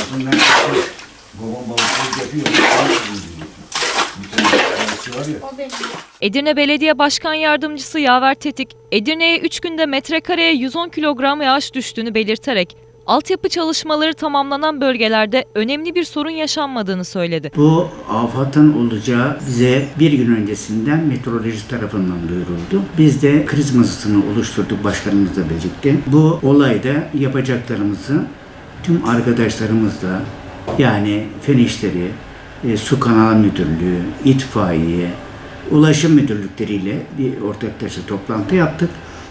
Ardından işte babam balıkçılık yapıyor. Edirne Belediye Başkan Yardımcısı Yaver Tetik, Edirne'ye 3 günde metrekareye 110 kilogram yağış düştüğünü belirterek, altyapı çalışmaları tamamlanan bölgelerde önemli bir sorun yaşanmadığını söyledi. Bu afatın olacağı bize bir gün öncesinden meteoroloji tarafından duyuruldu. Biz de kriz masasını oluşturduk başkanımızla birlikte. Bu olayda yapacaklarımızı tüm arkadaşlarımızla yani fen e, su kanal müdürlüğü, itfaiye, ulaşım müdürlükleriyle bir ortaklaşa toplantı yaptık.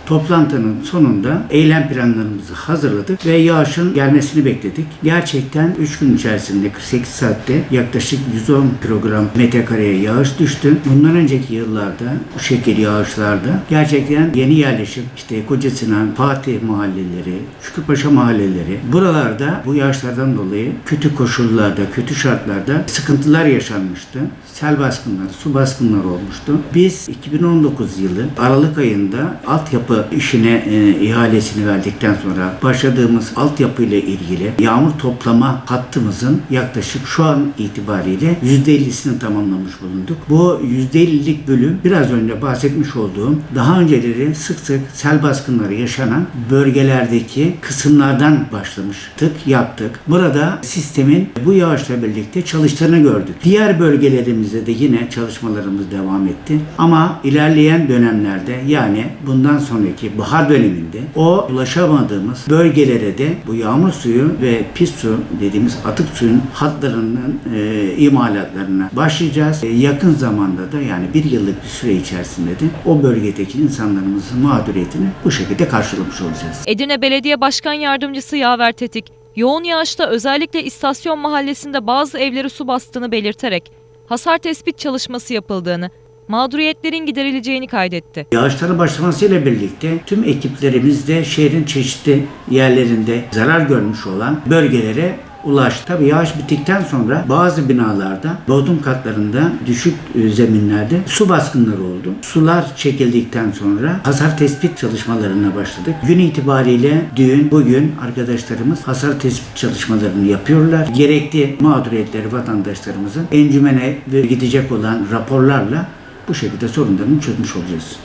Toplantının sonunda eylem planlarımızı hazırladık ve yağışın gelmesini bekledik. Gerçekten 3 gün içerisinde 48 saatte yaklaşık 110 kilogram metrekareye yağış düştü. Bundan önceki yıllarda bu şekil yağışlarda gerçekten yeni yerleşim işte Koca Sinan, Fatih mahalleleri, Şükrüpaşa mahalleleri buralarda bu yağışlardan dolayı kötü koşullarda, kötü şartlarda sıkıntılar yaşanmıştı. Sel baskınları, su baskınları olmuştu. Biz 2019 yılı Aralık ayında altyapı işine e, ihalesini verdikten sonra başladığımız altyapı ile ilgili yağmur toplama hattımızın yaklaşık şu an itibariyle %50'sini tamamlamış bulunduk. Bu %50'lik bölüm biraz önce bahsetmiş olduğum daha önceleri sık sık sel baskınları yaşanan bölgelerdeki kısımlardan başlamıştık, yaptık. Burada sistemin bu yağışla birlikte çalıştığını gördük. Diğer bölgelerimizde de yine çalışmalarımız devam etti. Ama ilerleyen dönemlerde yani bundan sonraki bahar döneminde o ulaşamadığımız bölgelere de bu yağmur suyu ve pis su dediğimiz atık suyun hatlarının e, imalatlarına başlayacağız. E, yakın zamanda da yani bir yıllık bir süre içerisinde de o bölgedeki insanlarımızın mağduriyetini bu şekilde karşılamış olacağız. Edirne Belediye Başkan Yardımcısı Yaver Tetik, yoğun yağışta özellikle istasyon mahallesinde bazı evleri su bastığını belirterek, hasar tespit çalışması yapıldığını, mağduriyetlerin giderileceğini kaydetti. Yağışların başlamasıyla birlikte tüm ekiplerimiz de şehrin çeşitli yerlerinde zarar görmüş olan bölgelere ulaştı. Tabii yağış bittikten sonra bazı binalarda bodrum katlarında düşük e, zeminlerde su baskınları oldu. Sular çekildikten sonra hasar tespit çalışmalarına başladık. Gün itibariyle dün, bugün arkadaşlarımız hasar tespit çalışmalarını yapıyorlar. Gerekli mağduriyetleri vatandaşlarımızın encümene gidecek olan raporlarla bu şekilde sorunlarını çözmüş olacağız.